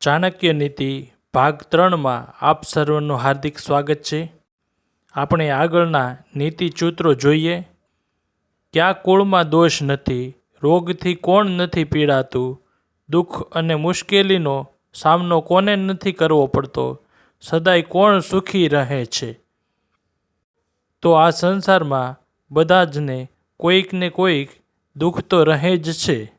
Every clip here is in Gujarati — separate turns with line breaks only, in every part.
ચાણક્ય નીતિ ભાગ ત્રણમાં આપ સર્વનું હાર્દિક સ્વાગત છે. આપણે આગળના નીતિ સૂત્રો જોઈએ. કયા કુળમાં દોષ નથી, રોગથી કોણ નથી પીડાતું, દુઃખ અને મુશ્કેલીનો સામનો કોને નથી કરવો પડતો, સદાય કોણ સુખી રહે છે? તો આ સંસારમાં બધા જને કોઈક ને કોઈક દુઃખ તો રહે જ છે.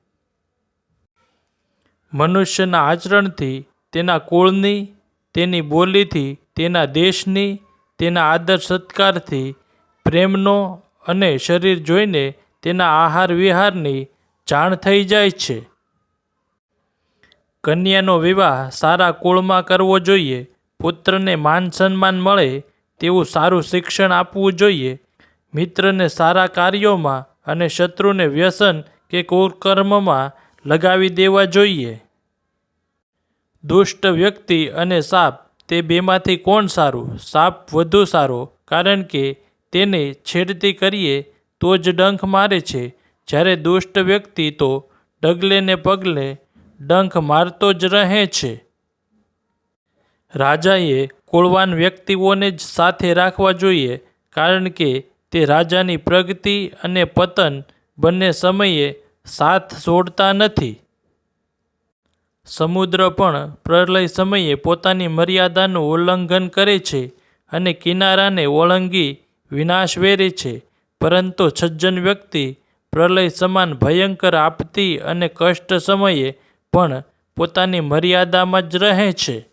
મનુષ્યના આચરણથી, તેના કુળની, તેની બોલીથી, તેના દેશની, તેના આદર સત્કારથી, પ્રેમનો અને શરીર જોઈને તેના આહાર વિહારની જાણ થઈ જાય છે. કન્યાનો વિવાહ સારા કુળમાં કરવો જોઈએ, પુત્રને માન સન્માન મળે તેવું સારું શિક્ષણ આપવું જોઈએ, મિત્રને સારા કાર્યોમાં અને શત્રુને વ્યસન કે કુકર્મમાં લગાવી દેવા જોઈએ. દુષ્ટ વ્યક્તિ અને સાપ, તે બેમાંથી કોણ સારું? સાપ વધુ સારો, કારણ કે તેને છેડતી કરીએ તો જ ડંખ મારે છે. જ્યારે દુષ્ટ વ્યક્તિ તો ડગલે ને પગલે ડંખ મારતો જ રહે છે. રાજાએ કોળવાન વ્યક્તિઓને જ સાથે રાખવા જોઈએ, કારણ કે તે રાજાની પ્રગતિ અને પતન બંને સમયે સાથ છોડતા નથી. સમુદ્ર પણ પ્રલય સમયે પોતાની મર્યાદાનું ઉલ્લંઘન કરે છે અને કિનારાને ઓળંગી વિનાશ વેરે છે. પરંતુ સજ્જન વ્યક્તિ પ્રલય સમાન ભયંકર આપતી અને કષ્ટ સમયે પણ પોતાની મર્યાદામાં જ રહે છે.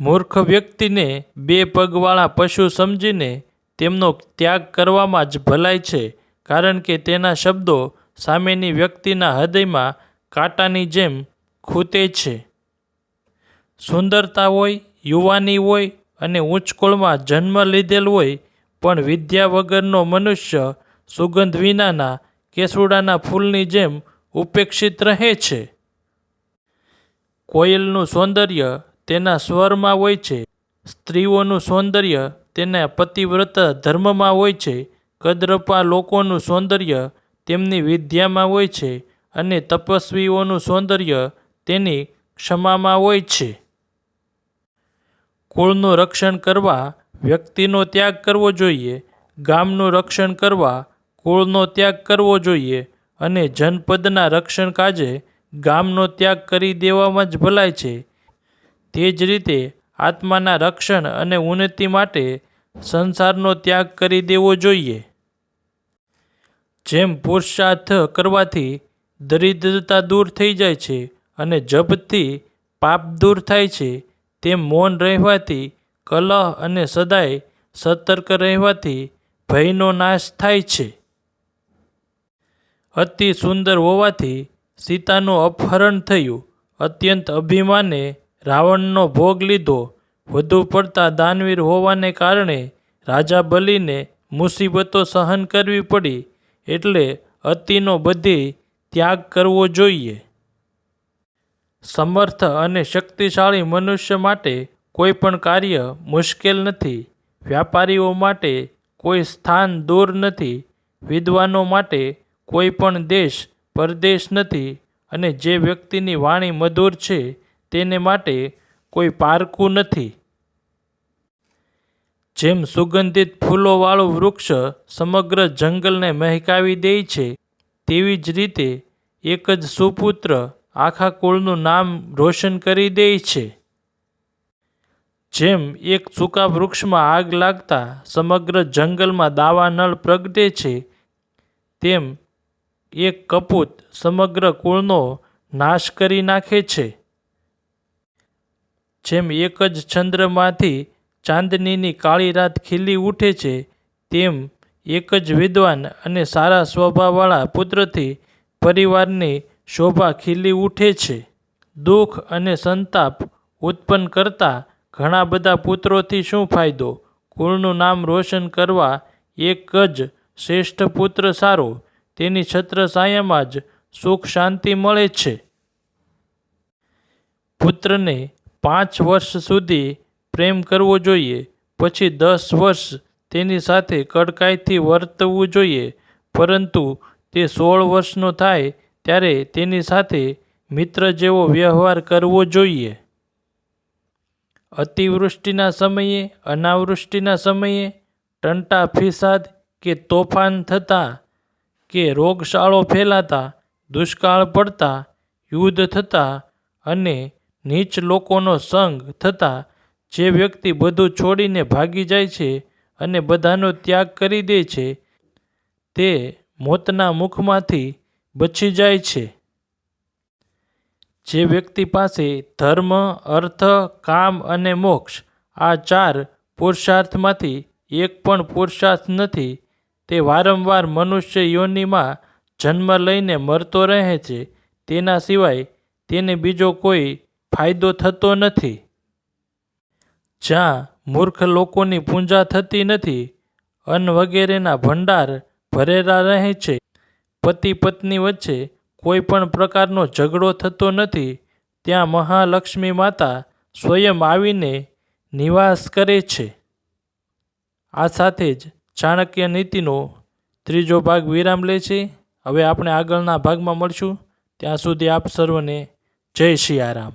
મૂર્ખ વ્યક્તિને બે પગવાળા પશુ સમજીને તેમનો ત્યાગ કરવામાં જ ભલાય છે. કારણ કે તેના શબ્દો સામેની વ્યક્તિના હૃદયમાં કાંટાની જેમ ખૂતે છે. સુંદરતા હોય, યુવાની હોય અને ઉચ્ચ કુળમાં જન્મ લીધેલ હોય પણ વિદ્યા વગરનો મનુષ્ય સુગંધ વિનાના કેસુડાના ફૂલની જેમ ઉપેક્ષિત રહે છે. કોયલનું સૌંદર્ય તેના સ્વરમાં હોય છે. સ્ત્રીઓનું સૌંદર્ય તેના પતિવ્રત ધર્મમાં હોય છે. કદરપા લોકોનું સૌંદર્ય તેમની વિદ્યામાં હોય છે અને તપસ્વીઓનું સૌંદર્ય તેની ક્ષમામાં હોય છે. કુળનું રક્ષણ કરવા વ્યક્તિનો ત્યાગ કરવો જોઈએ, ગામનું રક્ષણ કરવા કુળનો ત્યાગ કરવો જોઈએ અને જનપદના રક્ષણ કાજે ગામનો ત્યાગ કરી દેવામાં જ ભલાય છે. તે જ રીતે આત્માના રક્ષણ અને ઉન્નતિ માટે સંસારનો ત્યાગ કરી દેવો જોઈએ. જેમ પુરુષાર્થ કરવાથી દરિદ્રતા દૂર થઈ જાય છે અને જપથી પાપ દૂર થાય છે, તેમ મૌન રહેવાથી કલહ અને સદાય સતર્ક રહેવાથી ભયનો નાશ થાય છે. અતિ સુંદર હોવાથી સીતાનું અપહરણ થયું. અત્યંત અભિમાને રાવણનો ભોગ લીધો. વધુ પડતા દાનવીર હોવાને કારણે રાજા બલીને મુસીબતો સહન કરવી પડી. એટલે અતિનો બધી ત્યાગ કરવો જોઈએ. સમર્થ અને શક્તિશાળી મનુષ્ય માટે કોઈ પણ કાર્ય મુશ્કેલ નથી. વ્યાપારીઓ માટે કોઈ સ્થાન દૂર નથી. વિદ્વાનો માટે કોઈ પણ દેશ પરદેશ નથી. અને જે વ્યક્તિની વાણી મધુર છે, તેને માટે કોઈ પારકું નથી. જેમ સુગંધિત ફૂલોવાળું વૃક્ષ સમગ્ર જંગલને મહેકાવી દે છે, તેવી જ રીતે એક જ સુપુત્ર આખા કુળનું નામ રોશન કરી દે છે. જેમ એક સૂકા વૃક્ષમાં આગ લાગતા સમગ્ર જંગલમાં દાવાનળ પ્રગટે છે, તેમ એક કપૂત સમગ્ર કુળનો નાશ કરી નાખે છે. જેમ એક જ ચંદ્રમાંથી ચાંદનીની કાળી રાત ખીલી ઉઠે છે, તેમ એક જ વિદ્વાન અને સારા સ્વભાવવાળા પુત્રથી પરિવારની શોભા ખીલી ઉઠે છે. દુઃખ અને સંતાપ ઉત્પન્ન કરતા ઘણા બધા પુત્રોથી શું ફાયદો? કુળનું નામ રોશન કરવા એક જ શ્રેષ્ઠ પુત્ર સારો, તેની છત્રછાયામાં જ સુખ શાંતિ મળે છે. પુત્રને પાંચ વર્ષ સુધી પ્રેમ કરવો જોઈએ. પછી દસ વર્ષ તેની સાથે કડકાઈથી વર્તવું જોઈએ. પરંતુ તે સોળ વર્ષનો થાય ત્યારે તેની સાથે મિત્ર જેવો વ્યવહાર કરવો જોઈએ. અતિવૃષ્ટિના સમયે, અનાવૃષ્ટિના સમયે, ટંટા ફિસાદ કે તોફાન થતાં કે રોગશાળો ફેલાતા, દુષ્કાળ પડતા, યુદ્ધ થતાં અને નીચ લોકોનો સંગ થતાં જે વ્યક્તિ બધું છોડીને ભાગી જાય છે અને બધાનો ત્યાગ કરી દે છે, તે મોતના મુખમાંથી બચી જાય છે. જે વ્યક્તિ પાસે ધર્મ, અર્થ, કામ અને મોક્ષ આ ચાર પુરુષાર્થમાંથી એક પણ પુરુષાર્થ નથી, તે વારંવાર મનુષ્ય યોનિમાં જન્મ લઈને મરતો રહે છે, તેના સિવાય તેને બીજો કોઈ ફાયદો થતો નથી. જ્યાં મૂર્ખ લોકોની પૂજા થતી નથી, અન્ન વગેરેના ભંડાર ભરેલા રહે છે. પતિ પત્ની વચ્ચે કોઈ પણ પ્રકારનો ઝઘડો થતો નથી, ત્યાં મહાલક્ષ્મી માતા સ્વયં આવીને નિવાસ કરે છે. આ સાથે જ ચાણક્ય નીતિનો ત્રીજો ભાગ વિરામ લે છે. હવે આપણે આગળના ભાગમાં મળશું. ત્યાં સુધી આપ સર્વને જય સિયારામ